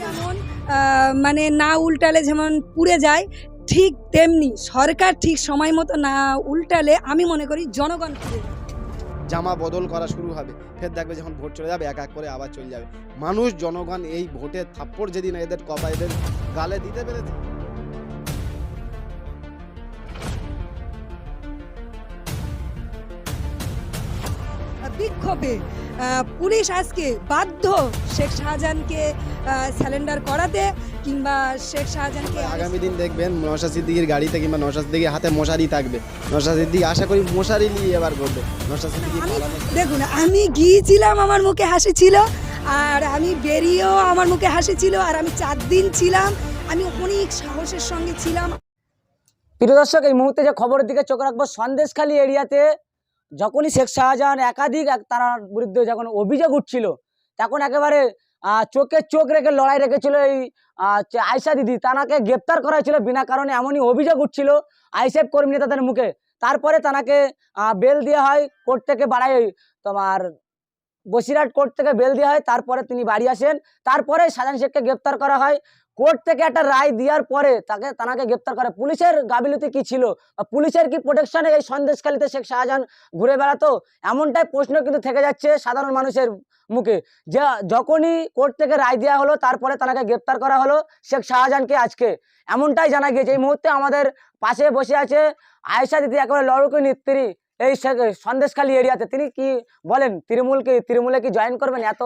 যেমন মানে না উল্টালে যেমন পুড়ে যায়, ঠিক তেমনি সরকার ঠিক সময় মতো না উল্টালে আমি মনে করি জনগণ জামা বদল করা শুরু হবে। ফের দেখবে যখন ভোট চলে যাবে, এক এক করে আবার চলে যাবে। মানুষ, জনগণ এই ভোটে থাপ্পড় যেদিন এদের কপা এদের গালে দিতে পেরেছে। বিক্ষোভে। পুলিশ আজকে বাধ্য শেখ শাহজাহানকে স্যালেন্ডার করাতে কিংবা শেখ শাহজাহানকে আগামী দিন দেখবেন নশা সিদ্দিকির গাড়িতে কিংবা নশা সিদ্দিকির হাতে মশারি থাকবে। নশা সিদ্দিকি আশা করি মশারি নিয়ে এবার করবে নশা সিদ্দিকি দেখুন আমি গিয়েছিলাম আমার মুখে হাসি ছিল আর আমি বেরিয়েও আমার মুখে হাসি ছিল আর আমি চার দিন ছিলাম আমি অনেক সাহসের সঙ্গে ছিলাম। প্রিয় দর্শক এই মুহূর্তে যে খবরের দিকে চোখ রাখব সন্দেশখালী এরিয়াতে যখনই শেখ শাহজাহান একাধিক এক তার বিরুদ্ধে যখন অভিযোগ উঠছিল, তখন একেবারে চোখে চোখ রেখে লড়াই রেখেছিল এই আয়সা দিদি। তানাকে গ্রেপ্তার করা হয়েছিল বিনা কারণে এমনই অভিযোগ উঠছিল আইসেফ কর্মী নেতাদের মুখে। তারপরে তানাকে বেল দেওয়া হয় কোর্ট থেকে বাড়াই তোমার বসিরহাট কোর্ট থেকে বেল দেওয়া হয়। তারপরে তিনি বাড়ি আসেন। তারপরে সাজান শেখকে গ্রেপ্তার করা হয়। কোর্ট থেকে একটা রায় দেওয়ার পরে তাকে, তানাকে গ্রেপ্তার করে। পুলিশের গাবিলতি কি ছিল? পুলিশের কি প্রোটেকশনে এই সন্দেশখালিতে শেখ শাহজাহান ঘুরে বেড়াতো? এমনটাই প্রশ্ন কিন্তু থেকে যাচ্ছে সাধারণ মানুষের মুখে। যা, যখনই কোর্ট থেকে রায় দেওয়া হলো, তারপরে তানাকে গ্রেপ্তার করা হলো শেখ শাহজাহানকে আজকে। এমনটাই জানা গিয়েছে। এই মুহূর্তে আমাদের পাশে বসে আছে আয়েশা দিদি, একেবারে লড়ুকি নেত্রী। এই সন্দেশখালী এরিয়াতে তিনি কি বলেন? তৃণমূলকে, তৃণমূলে কি জয়েন করবেন? এত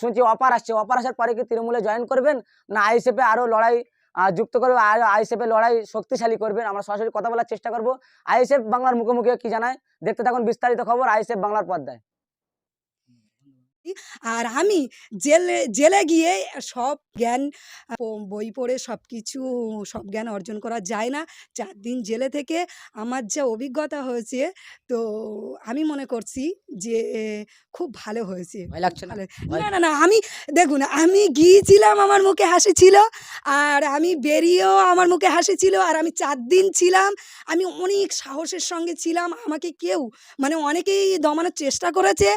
শুনছি অপার আসছে। অপার আসার পরে কি তৃণমূলে জয়েন করবেন? না আইসিএফে আরও লড়াই যুক্ত করবে? আর আইএসএফে লড়াই শক্তিশালী করবেন? আমরা সরাসরি কথা বলার চেষ্টা করব। আইএসএফ বাংলার মুখোমুখি কি জানায়? দেখতে থাকুন বিস্তারিত খবর আইএসএফ বাংলার পর্দায়। আর আমি জেলে জেলে গিয়ে সব জ্ঞান বই পড়ে সব কিছু সব জ্ঞান অর্জন করা যায় না। চার দিন জেলে থেকে আমার যা অভিজ্ঞতা হয়েছে তো আমি মনে করছি যে খুব ভালো হয়েছে। না না না আমি দেখুন আমি গিয়েছিলাম আমার মুখে হাসি ছিল আর আমি বেরিয়েও আমার মুখে হাসি ছিল আর আমি চার দিন ছিলাম আমি অনেক সাহসের সঙ্গে ছিলাম আমাকে কেউ মানে অনেকেই দমানোর চেষ্টা করেছে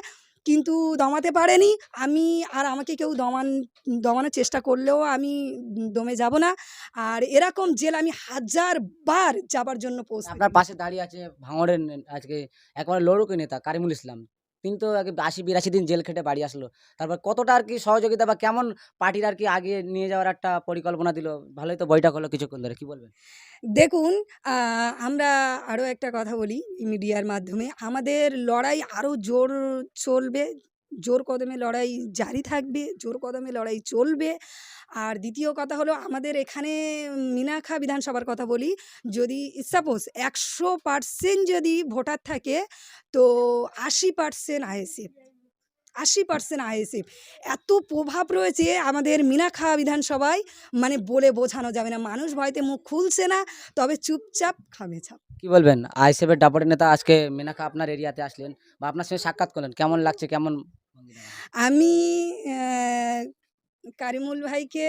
কিন্তু দমাতে পারেনি। আমি আর আমাকে কেউ দমান দমানোর চেষ্টা করলেও আমি দমে যাব না। আর এরকম জেল আমি হাজার বার যাবার জন্য পৌঁছ আপনার পাশে দাঁড়িয়ে আছে ভাঙড়ের আজকে একবার লড়ুকের নেতা কারিমুল ইসলাম। তিনি তো আগে আশি বিরাশি দিন জেল খেটে বাড়ি আসলো। তারপর কতটা আর কি সহযোগিতা বা কেমন পার্টির আর কি আগে নিয়ে যাওয়ার একটা পরিকল্পনা দিল? ভালোই তো বৈঠক হলো কিছুক্ষণ ধরে, কি বলবেন? দেখুন আমরা আরও একটা কথা বলি মিডিয়ার মাধ্যমে। আমাদের লড়াই আরও জোর চলবে জোর কদমে লড়াই জারি থাকবে, জোর কদমে লড়াই চলবে। আর দ্বিতীয় কথা হলো, আমাদের এখানে মিনাখা বিধানসভার কথা বলি। যদি সাপোজ একশো পার্সেন্ট যদি ভোটার থাকে, তো আশি পার্সেন্ট আইএসএফ। আশি পার্সেন্ট আইএসএফ এত প্রভাব রয়েছে আমাদের মিনাখা বিধানসভায় মানে বলে বোঝানো যাবে না। মানুষ ভয়তে মুখ খুলছে না তবে চুপচাপ খামে ছাপ। কি বলবেন? আইএসএফের ডাপটের নেতা আজকে মিনাখা আপনার এরিয়াতে আসলেন বা আপনার সঙ্গে সাক্ষাৎ করলেন। কেমন লাগছে? কেমন আমি কারিমুল ভাইকে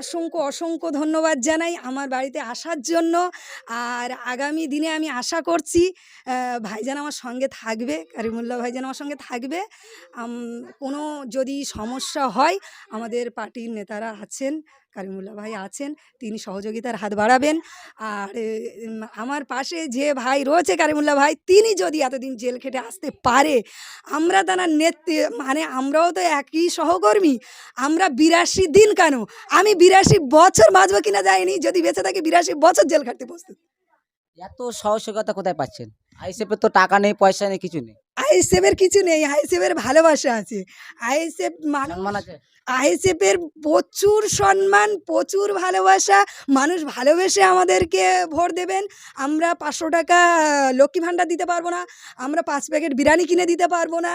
অসংখ্য অসংখ্য ধন্যবাদ জানাই আমার বাড়িতে আসার জন্য। আর আগামী দিনে আমি আশা করছি ভাইজান আমার সঙ্গে থাকবে, কারিমুল্লাহ ভাইজান আমার সঙ্গে থাকবে। কোনো যদি সমস্যা হয়, আমাদের পার্টির নেতারা আছেন কারিমুল্লাহ ভাই আছেন, তিনি সহযোগিতার হাত বাড়াবেন। আর আমার পাশে যে ভাই রয়েছে কারিমুল্লাহ ভাই, তিনি যদি এতদিন জেল খেটে আসতে পারে, আমরা তার নেতৃ মানে আমরাও তো একই সহকর্মী, আমরা বিরাশি দিন কেন? আমি বিরাশি বছর বাঁচবো কিনা যাইনি, যদি বেঁচে থাকি বিরাশি বছর জেল খাটতে প্রস্তুত। এত সহযোগিতা কোথায় পাচ্ছেন? আইসেফের তো টাকা নেই, পয়সা নেই, কিছু নেই। আইএসএফের কিছু নেই আইএসএফের ভালোবাসা আছে। আইএসএফ মানুষ আইএসএফের প্রচুর সম্মান প্রচুর ভালোবাসা। মানুষ ভালোবেসে আমাদেরকে ভোট দেবেন। আমরা পাঁচশো টাকা লক্ষ্মী ভাণ্ডার দিতে পারব না। আমরা পাঁচ প্যাকেট বিরিয়ানি কিনে দিতে পারব না।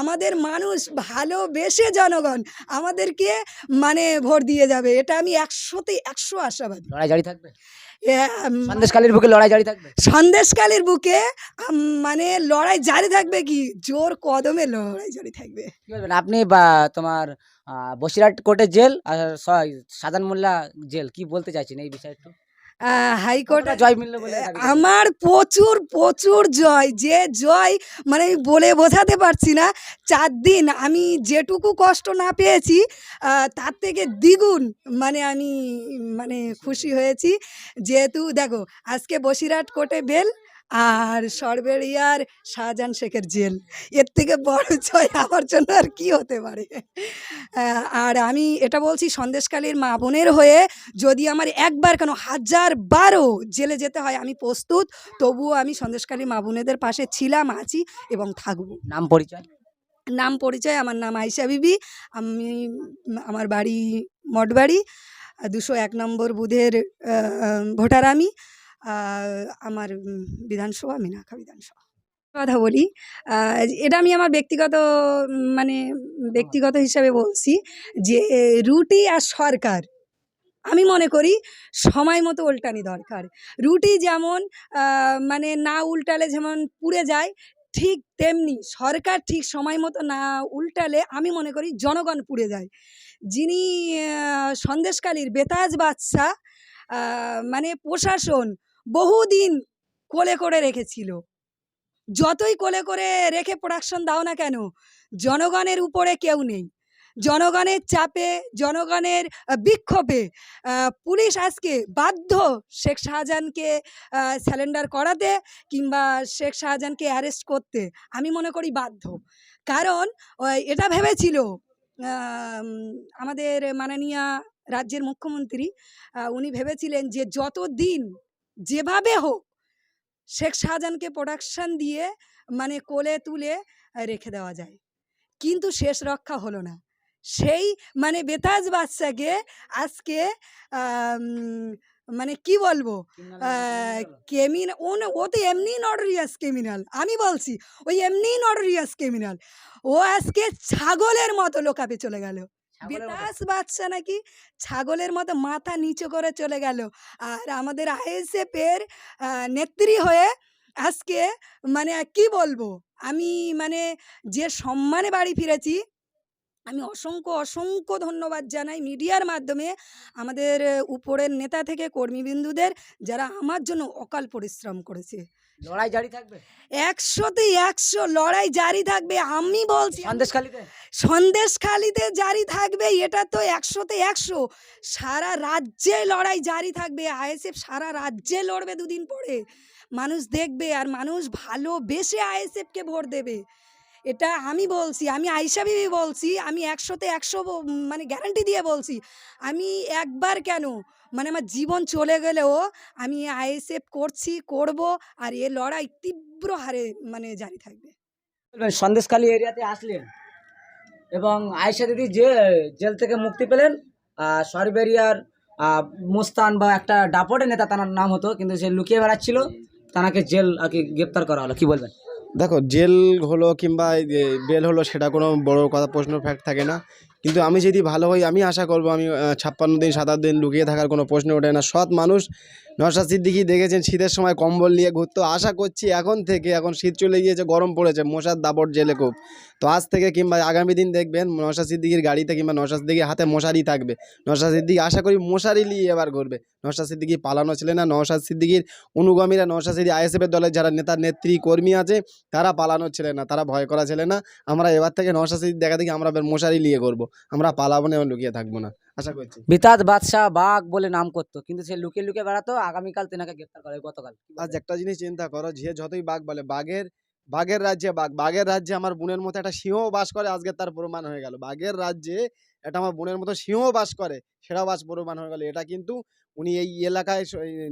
আমাদের মানুষ ভালোবেসে জনগণ আমাদেরকে মানে ভোট দিয়ে যাবে। এটা আমি একশোতে একশো আশাবাদী। লড়াই জারি থাকবে? সন্দেশকালীর বুকে লড়াই জারি থাকবে? সন্দেশকালীর বুকে মানে লড়াই জারি থাকবে কি? জোর কদমে লড়াই জারি থাকবে। কি বলবেন আপনি বা তোমার বসিরহাট কোর্টের জেল আর সাধারণ মোল্লা জেল কি বলতে চাইছেন এই বিষয়ে একটু? হাইকোর্ট জয় মিলল বলে আমার প্রচুর প্রচুর জয়। যে জয় মানে বলে বোঝাতে পারছি না। চার দিন আমি যেটুকু কষ্ট না পেয়েছি তার থেকে দ্বিগুণ মানে আমি মানে খুশি হয়েছি। যেহেতু দেখো আজকে বসিরহাট কোর্টে বেল আর সরবেরিয়ার শাহজাহান শেখের জেল। এর থেকে বড় জয় আমার জন্য আর কি হতে পারে? আর আমি এটা বলছি সন্দেশকালীর মা বোনের হয়ে যদি আমার একবার কেন হাজার বারো জেলে যেতে হয় আমি প্রস্তুত তবুও আমি সন্দেশকালী মা বোনেদের পাশে ছিলাম আছি এবং থাকব। নাম পরিচয়? নাম পরিচয় আমার নাম আয়শা বিবি আমি আমার বাড়ি মঠবাড়ি দুশো এক নম্বর বুধের ভোটার আমি। আমার বিধানসভা মিনাখা বিধানসভা। কথা বলি এটা আমি আমার ব্যক্তিগত মানে ব্যক্তিগত হিসাবে বলছি যে রুটি আর সরকার আমি মনে করি সময় মতো উল্টানি দরকার। রুটি যেমন মানে না উল্টালে যেমন পুড়ে যায় ঠিক তেমনি সরকার ঠিক সময় মতো না উল্টালে আমি মনে করি জনগণ পুড়ে যায়। যিনি সন্দেশকালীর বেতাজ আহ, মানে প্রশাসন বহুদিন কোলে করে রেখেছিল। যতই কোলে করে রেখে প্রোডাকশন দাও না কেন, জনগণের উপরে কেউ নেই। জনগণের চাপে, জনগণের বিক্ষোভে পুলিশ আজকে বাধ্য শেখ শাহজাহানকে স্যালেন্ডার করাতে কিংবা শেখ শাহজাহানকে অ্যারেস্ট করতে। আমি মনে করি বাধ্য। কারণ এটা ভেবেছিল আমাদের মাননীয়া রাজ্যের মুখ্যমন্ত্রী উনি ভেবেছিলেন যে যত দিন যেভাবে হোক শেখ শাহজাহানকে প্রোডাকশান দিয়ে মানে কোলে তুলে রেখে দেওয়া যায়। কিন্তু শেষ রক্ষা হলো না। সেই মানে বেতাজ বাচ্চাকে আজকে মানে কি বলব? ক্রিমিনাল ও ও তো এমনি নটরিয়াস ক্রিমিনাল আমি বলছি ওই এমনি নটরিয়াস ক্রিমিনাল ও আজকে ছাগলের মতো লোকাপে চলে গেল। বেতাস বাচ্চা নাকি ছাগলের মতো মাথা নিচু করে চলে গেল। আর আমাদের আইএসএফ এর নেত্রী হয়ে আজকে মানে কি বলব? আমি মানে যে সম্মানে বাড়ি ফিরেছি, আমি অসংখ্য অসংখ্য ধন্যবাদ জানাই মিডিয়ার মাধ্যমে আমাদের উপরের নেতা থেকে কর্মীবিন্দুদের যারা আমার জন্য অকাল পরিশ্রম করেছে। লড়াই জারি থাকবে? একশোতে একশো লড়াই জারি থাকবে আমি বলছি সন্দেশখালীতে সন্দেশখালিতে জারি থাকবে এটা তো একশোতে একশো। সারা রাজ্যে লড়াই জারি থাকবে আইএসএফ সারা রাজ্যে লড়বে দুদিন পরে। মানুষ দেখবে আর মানুষ ভালোবেসে আইএসএফকে ভোট দেবে। এটা আমি বলছি আমি আইসা বিবি বলছি আমি একশোতে একশো মানে গ্যারান্টি দিয়ে বলছি। আমি একবার কেন মানে আমার জীবন চলে গেলেও আমি আইএসএফ করছি করব আর এ লড়াই তীব্র হারে মানে জারি থাকবে। বলবেন সন্দেশখালী এরিয়াতে আসলেন এবং আয়েশা দিদি যে জেল থেকে মুক্তি পেলেন আহ, সরবেরিয়ার মোস্তান বা একটা ডাপটের নেতা তার নাম হতো কিন্তু সে লুকিয়ে বেড়াচ্ছিল তাকে জেল আর কি গ্রেপ্তার করা হলো কি বলবেন? দেখো জেল হলো কিংবা বেল হলো সেটা কোনো বড় কথা প্রশ্ন ফ্যাক্ট থাকে না। কিন্তু আমি যদি ভালো হই, আমি আশা করব আমি ছাপ্পান্ন দিন, সাতাশ দিন লুকিয়ে থাকার কোনো প্রশ্ন ওঠে না। সৎ মানুষ নশা সিদ্দিকি দেখেছেন, শীতের সময় কম্বল নিয়ে ঘুরতো। আশা করছি এখন থেকে, এখন শীত চলে গিয়েছে, গরম পড়েছে, মশার দাপট জেলে খুব। তো আজ থেকে কিংবা আগামী দিন দেখবেন নশা সিদ্দিকির গাড়িতে কিংবা নশা সিদ্দিকির হাতে মশারি থাকবে। নশা সিদ্দিকি আশা করি মশারি নিয়ে এবার ঘুরবে। নশা সিদ্দিকি পালানো ছিল না নশা সিদ্দিকির অনুগামীরা নশা সিদ্দিকি আইএসএফের দলের যারা নেতা, নেত্রী, কর্মী আছে, তারা পালানো ছিল না, তারা ভয় করা ছিল না। আমরা এবার থেকে নশা সিদ্দিক দেখা দেখি আমরা মশারি নিয়ে করব আমরা পালাবো না এবং লুকিয়ে থাকব না। আশা করছি। বিতাজ বাদশাহ বাঘ বলে নাম করতো কিন্তু সে লুকিয়ে লুকিয়ে বেড়াতো আগামীকাল তেনাকে গ্রেপ্তার করে গতকাল। আজ একটা জিনিস চিন্তা করো যে যতই বাঘ বলে বাঘের বাঘের রাজ্যে বাঘ বাঘের রাজ্যে আমার বোনের মতো একটা সিংহ বাস করে আজকে তার প্রমাণ হয়ে গেল। বাঘের রাজ্যে এটা আমার বোনের মতো সিংহ বাস করে সেটাও বাস প্রমাণ হয়ে গেল। এটা কিন্তু উনি এই এলাকায়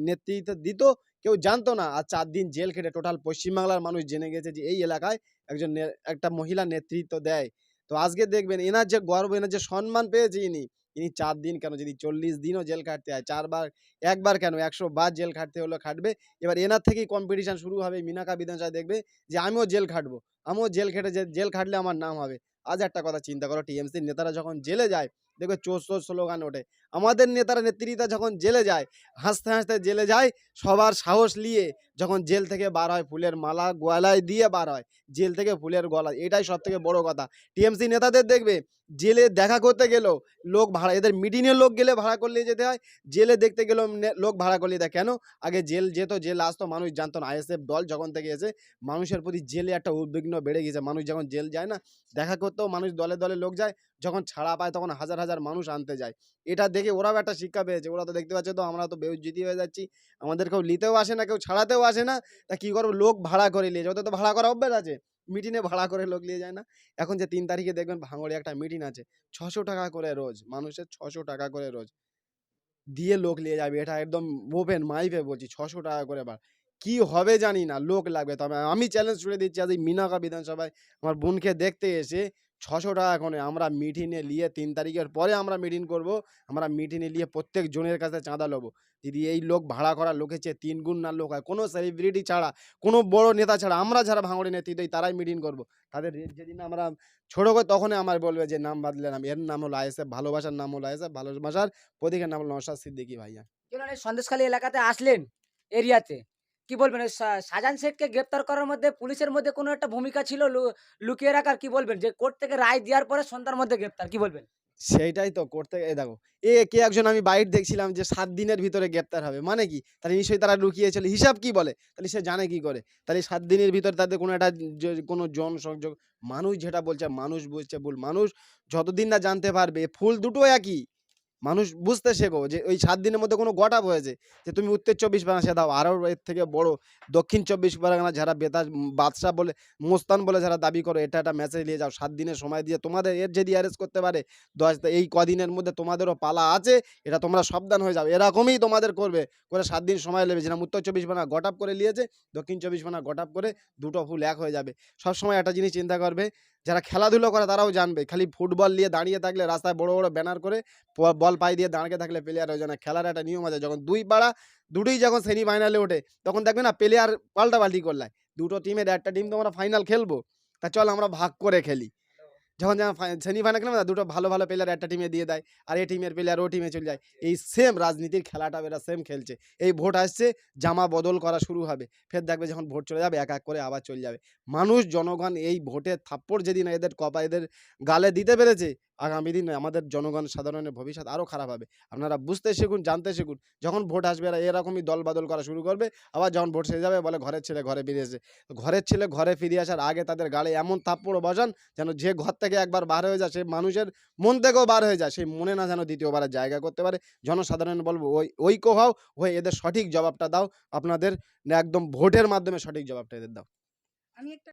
নেতৃত্ব দিত কেউ জানতো না। আর চার দিন জেল খেটে টোটাল পশ্চিমবাংলার মানুষ জেনে গেছে যে এই এলাকায় একজন একটা মহিলা নেতৃত্ব দেয়। তো আজকে দেখবেন এনার যে গর্ব, এনার যে সম্মান পেয়েছে ইনি ইনি চার দিন কেন যদি চল্লিশ দিনও জেল খাটতে হয়, চারবার, একবার কেন একশো বার জেল খাটতে হলো, খাটবে। এবার এনার থেকেই কম্পিটিশান শুরু হবে মিনাকা বিধানসভা দেখবে যে আমিও জেল খাটবো। আমিও জেল খেটে জেল খাটলে আমার নাম হবে। আজ একটা কথা চিন্তা করো, টিএমসির নেতারা যখন জেলে যায় দেখবে চোর চোর স্লোগান ওঠে। আমাদের নেতারা নেত্রীরা যখন জেলে যায়, হাসতে হাসতে জেলে যায়, সবার সাহস নিয়ে যখন জেল থেকে বার হয়, ফুলের মালা গলায় দিয়ে বার হয়, জেল থেকে ফুলের গলা, এটাই সব থেকে বড় কথা। টিএমসি নেতাদের দেখবে, জেলে দেখা করতে গেলেও লোক ভাড়া, এদের মিটিংয়ে লোক গেলে ভাড়া করলে যেতে হয়, জেলে দেখতে গেলেও লোক ভাড়া করলে দেয়। কেন? আগে জেল যেত, জেল আসতো, মানুষ জানতো না। আইএসএফ দল যখন থেকে এসে মানুষের প্রতি জেলে একটা উদ্বিগ্ন বেড়ে গেছে মানুষ যখন জেল যায় না, দেখা করতেও মানুষ দলে দলে লোক যায়, যখন ছাড়া পায় তখন হাজার হাজার মানুষ আনতে যায়। এটা দেখে ওরাও একটা শিক্ষা পেয়েছে। ওরা তো দেখতে পাচ্ছে তো আমরা তো বেউজ্জিতি হয়ে যাচ্ছি। আমাদের কেউ নিতেও আসে না, কেউ ছাড়াতেও আসে না। তা কী করব? লোক ভাড়া করে নিয়ে ওদের তো ভাড়া করা অভ্যাস আছে। মিটিংয়ে ভাড়া করে লোক নিয়ে যায় না। এখন যে তিন তারিখে দেখবেন ভাঙড়ে একটা মিটিং আছে। ছশো টাকা করে রোজ, মানুষের ছশো টাকা করে রোজ। দিয়ে লোক নিয়ে যাবে। এটা একদম ওপেন মাইফে বলছি, ছশো টাকা করে বার। কি হবে জানি না, লোক লাগবে। তবে আমি চ্যালেঞ্জ ছুড়ে দিচ্ছি আজ এই মিনাকা বিধানসভায়। আমার বোনকে দেখতে এসে ছশো টাকা করে আমরা মিটিংয়ে নিয়ে তিন তারিখের পরে আমরা মিটিং করব। আমরা মিটিংয়ে নিয়ে প্রত্যেক জনের কাছে চাঁদা নেব যদি এই লোক ভাড়া করা লোকের চেয়ে তিন গুণ না লোক হয়, কোনো সেলিব্রিটি ছাড়া, কোনো বড় নেতা ছাড়া, আমরা যারা ভাঙড়ি নেতৃত্ব তারাই মিটিং করব। তাদের রে- যেদিন আমরা ছোটো করে তখনই আমার বলবে যে, নাম বাদলেন এর নাম হলো আইএসএফ, ভালোবাসার নাম হলো আইএসএফ, ভালোবাসার প্রতীকের নাম হলো নশাদ সিদ্দিকি ভাইয়া। সন্দেশখালী এলাকাতে আসলেন? এরিয়াতে? কি বলবেন শাহজাহান শেখকে গ্রেপ্তার করার মধ্যে পুলিশের মধ্যে কোনো একটা ভূমিকা ছিল লুকিয়ে রাখার? কি বলবেন? যে কোর্ট থেকে রায় দেওয়ার পরে সন্ধ্যার মধ্যে গ্রেপ্তার, কি বলবেন? সেইটাই তো করতে এই দেখো, এ, কে একজন আমি বাইট দেখছিলাম যে সাত দিনের ভিতরে গ্রেপ্তার হবে। মানে কি? তাহলে নিশ্চয়ই তারা লুকিয়েছিল হিসাব কি বলে? তাহলে সে জানে কি করে? তাহলে সাত দিনের ভিতরে তাদের কোনো একটা কোনো জনসংযোগ, মানুষ যেটা বলছে মানুষ বুঝছে ভুল। মানুষ যতদিন না জানতে পারবে, ফুল দুটো একই। মানুষ বুঝতে শেখো যে ওই সাত দিনের মধ্যে কোনো গটাপ হয়েছে যে তুমি উত্তর চব্বিশ পরগনা সে দাও। আরও এর থেকে বড় দক্ষিণ চব্বিশ পরগনা যারা বেতাজ বাদশাহ বলে, মোস্তান বলে যারা দাবি করো, এটা একটা মেসেজ নিয়ে যাও। সাত দিনের সময় দিয়ে তোমাদের এর যদি অ্যারেস্ট করতে পারে, দশ এই কদিনের মধ্যে তোমাদেরও পালা আছে, এটা তোমরা সাবধান হয়ে যাও। এরকমই তোমাদের করবে। করে সাত দিন সময় নেবে। যেরকম উত্তর চব্বিশ পরগনা গটাপ করে নিয়েছে, দক্ষিণ চব্বিশ পরগনা গটাপ করে দুটো ফুল এক হয়ে যাবে। সব সময় একটা জিনিস চিন্তা করবে যারা খেলাধুলো করে তারাও জানবে। খালি ফুটবল নিয়ে দাঁড়িয়ে থাকলে রাস্তায় বড় বড় ব্যানার করে বল পাই দিয়ে দাঁড়িয়ে থাকলে প্লেয়ার যায় না খেলার একটা নিয়ম আছে, যখন দুই পাড়া দুটোই যখন সেমি ফাইনালে ওঠে, তখন দেখবে না প্লেয়ার পাল্টাপাল্টি করলায়। দুটো টিমের একটা টিম তো আমরা ফাইনাল খেলব। তা চল আমরা ভাগ করে খেলি। যখন যখন সেমি ফাইনাল খেলাম না দুটো ভালো ভালো প্লেয়ার একটা টিমে দিয়ে দেয় আর এই টিমের প্লেয়ার ও টিমে চলে যায়। এই সেম রাজনীতির খেলাটা এরা সেম খেলছে। এই ভোট আসছে জামা বদল করা শুরু হবে। ফের দেখবে যখন ভোট চলে যাবে এক এক করে আবার চলে যাবে। মানুষ জনগণ এই ভোটের থাপ্পড় যেদিন এদের কপা এদের গালে দিতে পেরেছে আগামী দিন আমাদের জনগণ সাধারণের ভবিষ্যৎ আরও খারাপ হবে। আপনারা বুঝতে শিখুন, জানতে শিখুন, যখন ভোট আসবে এরা এরকমই দল বদল করা শুরু করবে, আবার যখন ভোট সেরে যাবে বলে ঘরের ছেলে ঘরে ফিরে এসে, ঘরের ছেলে ঘরে ফিরে আসার আগে তাদের গালে এমন থাপ্পড় বসান যেন যে ঘর থেকে একবার বার হয়ে যায় সে মানুষের মন থেকেও বার হয়ে যায় সেই মনে না যেন দ্বিতীয়বার জায়গা করতে পারে। জনসাধারণ বলব, ওই, ঐক্য হও, হয়ে এদের সঠিক জবাবটা দাও, আপনাদের একদম ভোটের মাধ্যমে সঠিক জবাবটা এদের দাও। আমি একটা